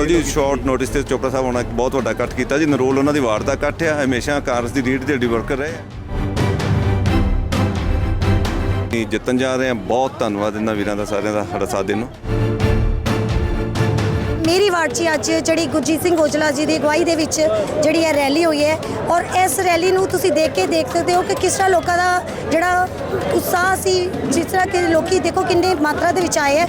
ਬਿਲਕੁਲ ਜੀ short notice ਤੇ ਚੋਪੜਾ ਸਾਹਿਬ ਹੋਣਾ ਬਹੁਤ ਵੱਡਾ ਇਕੱਠ ਕੀਤਾ ਜੀ ਨਰੋਲ ਉਹਨਾਂ ਦੀ ਵਾਰਡ ਦਾ ਇਕੱਠ ਆ ਹਮੇਸ਼ਾ ਕਾਂਗਰਸ ਦੀ ਰੀਡ ਤੇ ਡਿਵਰਕਰ ਰਹੇ ਆ। ਜੀ, ਜਿੱਤਣ ਜਾ ਰਹੇ ਆ ਬਹੁਤ ਧੰਨਵਾਦ ਇਹਨਾਂ ਵੀਰਾਂ ਦਾ ਸਾਰਿਆਂ ਦਾ ਸਾਡਾ ਸਾਥ ਦੇਣ ਨੂੰ। ਮੇਰੀ ਵਾਰਡ 'ਚ ਅੱਜ ਜਿਹੜੀ ਗੁਰਜੀਤ ਸਿੰਘ ਔਜਲਾ ਜੀ ਦੀ ਅਗਵਾਈ ਦੇ ਵਿੱਚ ਜਿਹੜੀ ਇਹ ਰੈਲੀ ਹੋਈ ਹੈ ਔਰ ਇਸ ਰੈਲੀ ਨੂੰ ਤੁਸੀਂ ਦੇਖ ਕੇ ਦੇਖ ਸਕਦੇ ਹੋ ਕਿ ਕਿਸ ਤਰ੍ਹਾਂ ਲੋਕਾਂ ਦਾ ਜਿਹੜਾ ਉਤਸ਼ਾਹ ਸੀ ਜਿਸ ਤਰ੍ਹਾਂ ਕਿ ਲੋਕੀ ਦੇਖੋ ਕਿੰਨੇ ਮਾਤਰਾ ਦੇ ਵਿੱਚ ਆਏ ਹੈ।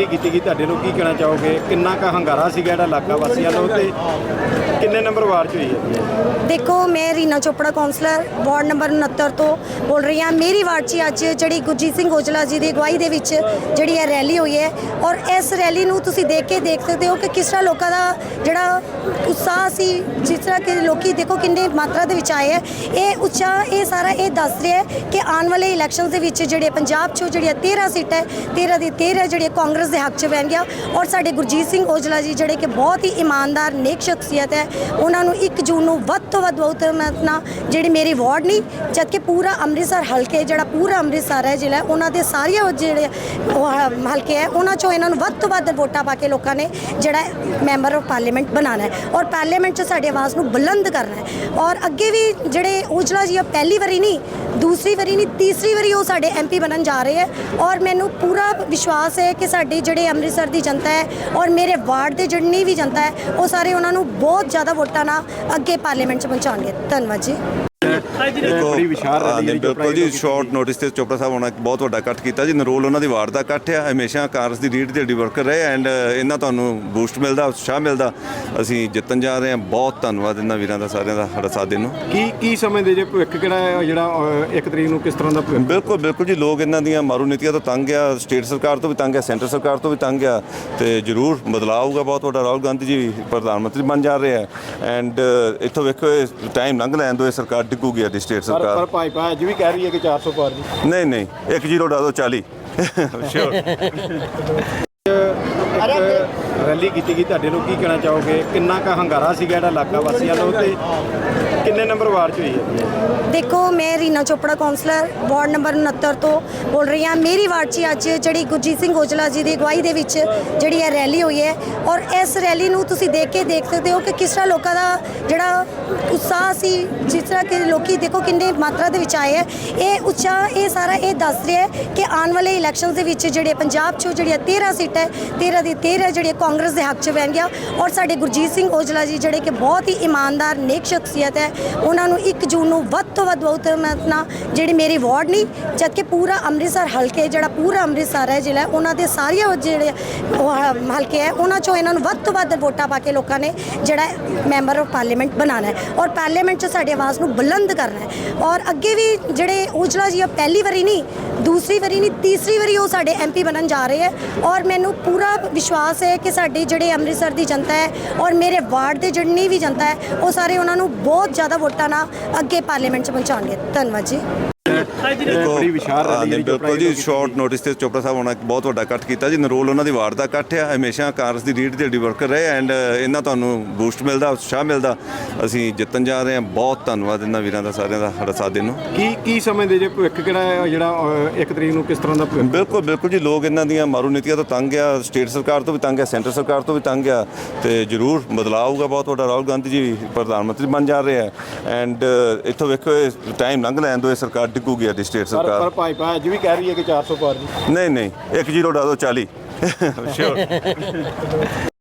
ਇੱਕ ਕੀਤੀ ਗਈ। ਤੁਹਾਡੇ ਨੂੰ ਕੀ ਕਹਿਣਾ ਚਾਹੋਗੇ? ਕਿੰਨਾ ਕਾ ਹੰਗਾਰਾ ਸੀਗਾ ਜਿਹੜਾ ਇਲਾਕਾ ਵਾਸੀਆਂ ਨੂੰ ਤੇ ਕਿੰਨੇ ਨੰਬਰ ਵਾਰਡ ਚ ਹੋਈ ਹੈ? ਦੇਖੋ, ਮੈਂ Reena Chopra councillor ward number 69 ਤੋਂ ਬੋਲ ਰਹੀ ਹਾਂ। ਮੇਰੀ ਵਾਰਡ 'ਚ ਅੱਜ ਜਿਹੜੀ ਗੁਰਜੀਤ ਸਿੰਘ ਔਜਲਾ ਜੀ ਦੀ ਅਗਵਾਈ ਦੇ ਵਿੱਚ ਜਿਹੜੀ ਇਹ ਰੈਲੀ ਹੋਈ ਹੈ ਔਰ ਇਸ ਰੈਲੀ ਨੂੰ ਤੁਸੀਂ ਦੇਖ ਕੇ ਦੇਖ ਸਕਦੇ ਹੋ ਕਿ ਕਿਸ ਤਰ੍ਹਾਂ ਲੋਕਾਂ ਦਾ ਜਿਹੜਾ ਉਤਸ਼ਾਹ ਸੀ, ਜਿਸ ਤਰ੍ਹਾਂ ਕਿ ਲੋਕੀ ਦੇਖੋ ਕਿੰਨੇ ਮਾਤਰਾ ਦੇ ਵਿੱਚ ਆਏ ਹੈ। ਇਹ ਉਤਸ਼ਾਹ, ਇਹ ਸਾਰਾ ਇਹ ਦੱਸ ਰਿਹਾ ਹੈ ਕਿ ਆਉਣ ਵਾਲੇ ਇਲੈਕਸ਼ਨਸ ਦੇ ਵਿੱਚ ਜਿਹੜੇ ਪੰਜਾਬ 'ਚੋਂ ਜਿਹੜੀਆਂ 13 ਸੀਟਾਂ ਹੈ 13 ਦੀ 13 ਜਿਹੜੀਆਂ ਕਾਂਗਰਸ ਦੇ ਹੱਕ 'ਚ ਪੈਣਗੀਆਂ ਔਰ ਸਾਡੇ ਗੁਰਜੀਤ ਸਿੰਘ ਔਜਲਾ ਜੀ ਜਿਹੜੇ ਕਿ ਬਹੁਤ ਹੀ ਇਮਾਨਦਾਰ, ਨੇਕ ਸ਼ਖਸੀਅਤ ਹੈ, ਉਹਨਾਂ ਨੂੰ 1 ਜੂਨ ਨੂੰ ਵੱਧ ਤੋਂ ਵੱਧ ਬਹੁਤ ਨਾ ਜਿਹੜੀ ਮੇਰੀ ਵਾਰਡ ਨਹੀਂ ਜਦ ਕਿ ਪੂਰਾ ਅੰਮ੍ਰਿਤਸਰ ਹਲਕੇ, ਜਿਹੜਾ ਪੂਰਾ ਅੰਮ੍ਰਿਤਸਰ ਹੈ ਜ਼ਿਲ੍ਹਾ, ਉਹਨਾਂ ਦੇ ਸਾਰੀਆਂ ਜਿਹੜੇ ਉਹ ਹਲਕੇ ਹੈ, ਉਹਨਾਂ ਚੋਂ ਇਹਨਾਂ ਨੂੰ ਵੱਧ ਤੋਂ ਵੱਧ ਵੋਟਾਂ ਪਾ ਕੇ ਲੋਕਾਂ ਨੇ ਜਿਹੜਾ ਮੈਂਬਰ ਆਫ ਪਾਰਲੀਮੈਂਟ ਬਣਾਉਣਾ ਹੈ ਔਰ ਪਾਰਲੀਮੈਂਟ 'ਚ ਸਾਡੀ ਆਵਾਜ਼ ਨੂੰ ਬੁਲੰਦ ਕਰਨਾ ਹੈ ਔਰ ਅੱਗੇ ਵੀ ਜਿਹੜੇ ਔਜਲਾ ਜੀ ਆ ਪਹਿਲੀ ਵਾਰੀ ਨਹੀਂ, ਦੂਸਰੀ ਵਾਰੀ ਨਹੀਂ, ਤੀਸਰੀ ਵਾਰੀ ਉਹ ਸਾਡੇ ਐਮਪੀ ਬਣਨ ਜਾ ਰਹੇ ਹੈ ਔਰ ਮੈਨੂੰ ਪੂਰਾ ਵਿਸ਼ਵਾਸ ਹੈ ਕਿ ਸਾਡੇ ਜਿਹੜੇ ਅੰਮ੍ਰਿਤਸਰ ਦੀ ਜਨਤਾ ਹੈ ਔਰ ਮੇਰੇ ਵਾਰਡ ਦੇ ਜਿੰਨੀ ਵੀ ਜਨਤਾ ਹੈ, ਉਹ ਸਾਰੇ ਉਹਨਾਂ ਨੂੰ ਬਹੁਤ ਜ਼ਿਆਦਾ ਵੋਟਾਂ ਨਾਲ ਅੱਗੇ ਪਾਰਲੀਮੈਂਟ 'ਚ ਪਹੁੰਚਾਉਣਗੇ। ਧੰਨਵਾਦ ਜੀ। ਦੇਖੋ ਬੜੀ ਵਿਸ਼ਾਲ ਰੈਲੀ ਹਾਂ, ਜਿਹੜੀ ਬਿਲਕੁਲ ਜੀ ਸ਼ਾਰਟ ਨੋਟਿਸ ਤੇ ਚੋਪੜਾ ਸਾਹਿਬ ਇੱਕ ਬਹੁਤ ਵੱਡਾ ਇਕੱਠ ਕੀਤਾ ਜੀ ਨਰੋਲ ਉਹਨਾਂ ਦੀ ਵਾਰਡ ਦਾ ਇਕੱਠ ਆ ਹਮੇਸ਼ਾ ਕਾਂਗਰਸ ਦੀ ਰੀਡ ਤੇ ਡਿਵਰਕਰ ਰਹੇ ਐਂਡ ਇਹਨਾਂ ਤੁਹਾਨੂੰ ਬੂਸਟ ਮਿਲਦਾ ਉਤਸ਼ਾਹ ਮਿਲਦਾ ਅਸੀਂ ਜਿੱਤਣ ਜਾ ਰਹੇ ਆ ਬਹੁਤ ਧੰਨਵਾਦ ਇਹਨਾਂ ਵੀਰਾਂ ਦਾ ਸਾਰਿਆਂ ਦਾ ਸਾਡਾ ਸਾਥ ਦੇਣ ਨੂੰ। ਕੀ ਕੀ ਸਮਝਦੇ ਜੇ ਭਵਿੱਖ ਕਿਹੜਾ ਹੈ ਜਿਹੜਾ ਇੱਕ ਤਰੀਕ ਨੂੰ ਕਿਸ ਤਰ੍ਹਾਂ ਦਾ ਬਿਲਕੁਲ ਬਿਲਕੁਲ ਜੀ ਲੋਕ ਇਹਨਾਂ ਦੀਆਂ ਮਾਰੂ ਨੀਤੀਆਂ ਤੋਂ ਤੰਗ ਆ ਸਟੇਟ ਸਰਕਾਰ ਤੋਂ ਵੀ ਤੰਗ ਆ ਸੈਂਟਰ ਸਰਕਾਰ ਤੋਂ ਵੀ ਤੰਗ ਆ ਤੇ ਜ਼ਰੂਰ ਬਦਲਾਅ ਆਊਗਾ ਬਹੁਤ ਵੱਡਾ ਰਾਹੁਲ ਗਾਂਧੀ ਜੀ ਪ੍ਰਧਾਨ ਮੰਤਰੀ ਬਣ ਜਾ ਰਹੇ ਆ ਐਂਡ ਇੱਥੋਂ ਵੇਖੋ ਟਾਈਮ ਲੰਘ ਲੈਣ ਦੋ ਇਹ ਸਰਕਾਰ ਡਿੱਗੂਗੀ ਸਾਡੀ ਸਟੇਟ ਪਰ ਪਰ ਸਰਕਾਰ ਭਾਜਪਾ ਅੱਜ ਵੀ ਕਹਿ ਰਹੀ ਹੈ ਕਿ 400 ਪਾਰ ਜੀ ਨਹੀਂ ਨਹੀਂ 1 ਜ਼ੀਰੋ ਡਾ ਦੋ 40 ਸ਼ੋਰ ਇੱਕ ਰੈਲੀ ਕੀਤੀ ਗਈ। ਤੁਹਾਡੇ ਨੂੰ ਕੀ ਕਹਿਣਾ ਚਾਹੋਗੇ? ਕਿੰਨਾ ਕਾ ਹੰਗਾਰਾ ਸੀਗਾ ਜਿਹੜਾ ਇਲਾਕਾ ਵਾਸੀਆਂ ਨੂੰ ਤੇ ਕਿੰਨੇ ਨੰਬਰ ਵਾਰਡ ਚ ਹੋਈ ਹੈ? ਦੇਖੋ, ਮੈਂ Reena Chopra councillor ward number 69 ਤੋਂ ਬੋਲ ਰਹੀ ਹਾਂ। ਮੇਰੀ ਵਾਰਡ 'ਚ ਅੱਜ ਜਿਹੜੀ ਗੁਰਜੀਤ ਸਿੰਘ ਔਜਲਾ ਜੀ ਦੀ ਅਗਵਾਈ ਦੇ ਵਿੱਚ ਜਿਹੜੀ ਇਹ ਰੈਲੀ ਹੋਈ ਹੈ ਔਰ ਇਸ ਰੈਲੀ ਨੂੰ ਤੁਸੀਂ ਦੇਖ ਕੇ ਦੇਖ ਸਕਦੇ ਹੋ ਕਿ ਕਿਸ ਤਰ੍ਹਾਂ ਲੋਕਾਂ ਦਾ ਜਿਹੜਾ ਉਤਸ਼ਾਹ ਸੀ, ਜਿਸ ਤਰ੍ਹਾਂ ਕਿ ਲੋਕੀ ਦੇਖੋ ਕਿੰਨੇ ਮਾਤਰਾ ਦੇ ਵਿੱਚ ਆਏ ਹੈ। ਇਹ ਉਤਸ਼ਾਹ, ਇਹ ਸਾਰਾ ਇਹ ਦੱਸ ਰਿਹਾ ਹੈ ਕਿ ਆਉਣ ਵਾਲੇ ਇਲੈਕਸ਼ਨ ਦੇ ਵਿੱਚ ਜਿਹੜੇ ਪੰਜਾਬ 'ਚੋਂ ਜਿਹੜੀਆਂ 13 ਸੀਟਾਂ ਹੈ 13 ਦੀ 13 ਜਿਹੜੀਆਂ ਕਾਂਗਰਸ ਦੇ ਹੱਕ 'ਚ ਪੈਣਗੀਆਂ ਔਰ ਸਾਡੇ ਗੁਰਜੀਤ ਸਿੰਘ ਔਜਲਾ ਜੀ ਜਿਹੜੇ ਕਿ ਬਹੁਤ ਹੀ ਇਮਾਨਦਾਰ, ਨੇਕ ਸ਼ਖਸੀਅਤ ਹੈ, ਉਹਨਾਂ ਨੂੰ 1 ਜੂਨ ਨੂੰ ਵੱਧ ਤੋਂ ਵੱਧ ਬਹੁਤ ਨਾ ਜਿਹੜੀ ਮੇਰੀ ਵਾਰਡ ਨਹੀਂ ਜਦ ਕਿ ਪੂਰਾ ਅੰਮ੍ਰਿਤਸਰ ਹਲਕੇ ਜਿਹੜਾ ਪੂਰਾ ਅੰਮ੍ਰਿਤਸਰ ਹੈ ਜ਼ਿਲ੍ਹਾ, ਉਹਨਾਂ ਦੇ ਸਾਰੀਆਂ ਜਿਹੜੇ ਹਲਕੇ ਹੈ, ਉਹਨਾਂ ਚੋਂ ਇਹਨਾਂ ਨੂੰ ਵੱਧ ਤੋਂ ਵੱਧ ਵੋਟਾਂ ਪਾ ਕੇ ਲੋਕਾਂ ਨੇ ਜਿਹੜਾ ਮੈਂਬਰ ਆਫ ਪਾਰਲੀਮੈਂਟ ਬਣਾਉਣਾ ਹੈ ਔਰ ਪਾਰਲੀਮੈਂਟ 'ਚ ਸਾਡੀ ਆਵਾਜ਼ ਨੂੰ ਬੁਲੰਦ ਕਰਨਾ ਹੈ ਔਰ ਅੱਗੇ ਵੀ ਜਿਹੜੇ ਔਜਲਾ ਜੀ ਆ ਪਹਿਲੀ ਵਾਰੀ ਨਹੀਂ, ਦੂਸਰੀ ਵਾਰੀ ਨਹੀਂ, ਤੀਸਰੀ ਵਾਰੀ ਉਹ ਸਾਡੇ ਐਮਪੀ ਬਣਨ ਜਾ ਰਹੇ ਹੈ ਔਰ ਮੈਨੂੰ ਪੂਰਾ ਵਿਸ਼ਵਾਸ ਹੈ ਕਿ ਸਾਡੀ ਜਿਹੜੇ ਅੰਮ੍ਰਿਤਸਰ ਦੀ ਜਨਤਾ ਹੈ ਔਰ ਮੇਰੇ ਵਾਰਡ ਦੇ ਜਿੰਨੀ ਵੀ ਜਨਤਾ ਹੈ, ਉਹ ਸਾਰੇ ਉਹਨਾਂ ਨੂੰ ਬਹੁਤ ਜ਼ਿਆਦਾ ਵੋਟਾਂ ਨਾਲ ਅੱਗੇ ਪਾਰਲੀਮੈਂਟ 'ਚ ਪਹੁੰਚਾਉਣਗੇ। ਧੰਨਵਾਦ ਜੀ। ਬੜੀ ਵਿਸ਼ਾਲ ਰੈਲੀ ਹਾਂ, ਜਿਹੜੀ ਬਿਲਕੁਲ ਜੀ ਸ਼ਾਰਟ ਨੋਟਿਸ ਤੇ ਚੋਪੜਾ ਸਾਹਿਬ ਇੱਕ ਬਹੁਤ ਵੱਡਾ ਇਕੱਠ ਕੀਤਾ ਜੀ ਨਰੋਲ ਉਹਨਾਂ ਦੀ ਵਾਰਡ ਦਾ ਇਕੱਠ ਆ ਹਮੇਸ਼ਾ ਕਾਂਗਰਸ ਦੀ ਰੀਡ ਤੇ ਡਿਵਰਕਰ ਰਹੇ ਐਂਡ ਇਹਨਾਂ ਤੁਹਾਨੂੰ ਬੂਸਟ ਮਿਲਦਾ ਉਤਸ਼ਾਹ ਮਿਲਦਾ। ਅਸੀਂ ਜਿੱਤਣ ਜਾ ਰਹੇ ਆ ਬਹੁਤ ਧੰਨਵਾਦ ਇਹਨਾਂ ਵੀਰਾਂ ਦਾ ਸਾਰਿਆਂ ਦਾ ਸਾਡਾ ਸਾਥ ਦੇਣ ਨੂੰ। ਕੀ ਕੀ ਸਮਝਦੇ ਜੇ ਭਵਿੱਖ ਕਿਹੜਾ ਹੈ ਜਿਹੜਾ ਇੱਕ ਤਰੀਕ ਨੂੰ ਕਿਸ ਤਰ੍ਹਾਂ ਦਾ ਬਿਲਕੁਲ ਬਿਲਕੁਲ ਜੀ ਲੋਕ ਇਹਨਾਂ ਦੀਆਂ ਮਾਰੂ ਨੀਤੀਆਂ ਤੋਂ ਤੰਗ ਆ ਸਟੇਟ ਸਰਕਾਰ ਤੋਂ ਵੀ ਤੰਗ ਆ ਸੈਂਟਰ ਸਰਕਾਰ ਤੋਂ ਵੀ ਤੰਗ ਆ ਤੇ ਜ਼ਰੂਰ ਬਦਲਾਅ ਆਊਗਾ ਬਹੁਤ ਵੱਡਾ ਰਾਹੁਲ ਗਾਂਧੀ ਜੀ ਪ੍ਰਧਾਨ ਮੰਤਰੀ ਬਣ ਜਾ ਰਹੇ ਆ ਐਂਡ ਇੱਥੋਂ ਵੇਖੋ ਟਾਈਮ ਲੰਘ ਲੈਣ ਦੋ ਇਹ ਸਰਕਾਰ ਡਿੱਗੂਗੀ ਸਾਡੀ ਸਟੇਟ ਪਰ ਪਰ ਸਰਕਾਰ ਭਾਜਪਾ ਅੱਜ ਵੀ ਕਹਿ ਰਹੀ ਹੈ ਕਿ 400 ਪਾਰ ਜੀ ਨਹੀਂ ਨਹੀਂ 1 ਜ਼ੀਰੋ ਡਾ ਦੋ 40 ਸ਼ੋਰ